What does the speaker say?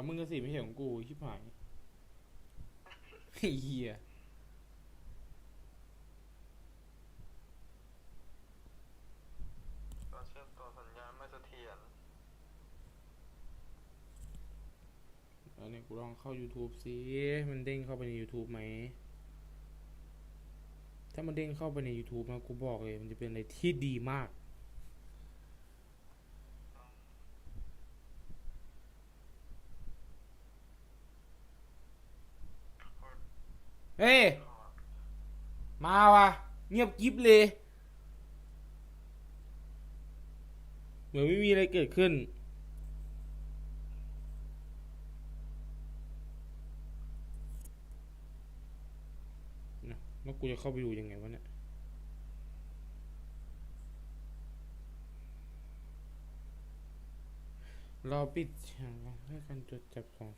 ของมึงก็สิไม่ใช่ของกูชิบหายไอ้เหี้ยการเชื่อมต่อสัญญาณไม่เสถียรแล้วเนี่ยกูลองเข้า YouTube สิมันเด้งเข้าไปใน YouTube ไหม ถ้ามันเด้งเข้าไปใน YouTube นะกูบอกเลย มันจะเป็นอะไรที่ดีมาก เฮ้ย มาวะเงียบกิบเลย เหมือนไม่มีอะไรเกิดขึ้น นะแล้วกูจะเข้าไปดูยังไงวะเนี่ยเรอปิดฉากเพื่อการจดจับของ